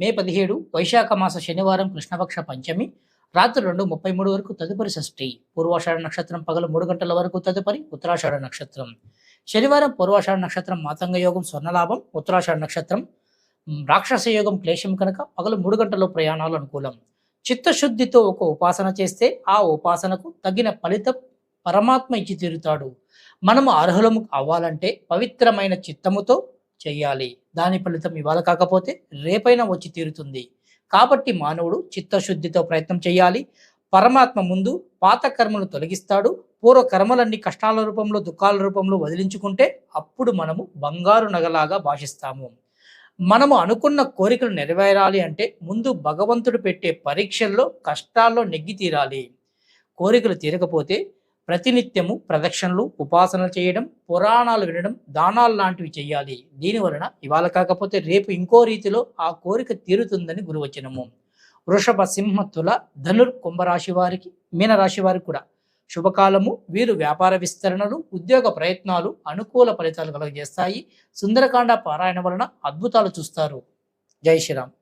మే పదిహేడు వైశాఖ మాస శనివారం కృష్ణపక్ష పంచమి రాత్రి రెండు ముప్పై మూడు వరకు తదుపరి షష్ఠి పూర్వాషాఢ నక్షత్రం పగలు మూడు గంటల వరకు తదుపరి ఉత్తరాషాఢ నక్షత్రం. శనివారం పూర్వాషాఢ నక్షత్రం మాతంగ యోగం స్వర్ణలాభం ఉత్తరాషాఢ నక్షత్రం రాక్షస యోగం క్లేశం కనుక పగలు మూడు గంటల ప్రయాణాలు అనుకూలం. చిత్తశుద్ధితో ఒక ఉపాసన చేస్తే ఆ ఉపాసనకు తగిన ఫలితం పరమాత్మ ఇచ్చి తీరుతాడు. మనము అర్హులము అవ్వాలంటే పవిత్రమైన చిత్తముతో చేయాలి. దాని ఫలితం ఇవాళ కాకపోతే రేపైనా వచ్చి తీరుతుంది. కాబట్టి మానవుడు చిత్తశుద్ధితో ప్రయత్నం చేయాలి. పరమాత్మ ముందు పాత కర్మను తొలగిస్తాడు. పూర్వ కర్మలన్నీ కష్టాల రూపంలో దుఃఖాల రూపంలో వదిలించుకుంటే అప్పుడు మనము బంగారు నగలాగా భాషిస్తాము. మనము అనుకున్న కోరికలు నెరవేరాలి అంటే ముందు భగవంతుడు పెట్టే పరీక్షల్లో కష్టాల్లో నెగ్గి తీరాలి. కోరికలు తీరకపోతే ప్రతినిత్యము ప్రదక్షిణలు ఉపాసనలు చేయడం పురాణాలు వినడం దానాలు లాంటివి చేయాలి. దీని వలన ఇవాళ కాకపోతే రేపు ఇంకో రీతిలో ఆ కోరిక తీరుతుందని గురువచనము. వృషభ సింహ తుల ధనుర్ కుంభరాశి వారికి మీనరాశి వారికి కూడా శుభకాలము. వీరు వ్యాపార విస్తరణలు ఉద్యోగ ప్రయత్నాలు అనుకూల ఫలితాలు కలుగజేస్తాయి. సుందరకాండ పారాయణ వలన అద్భుతాలు చూస్తారు. జై శ్రీరామ్.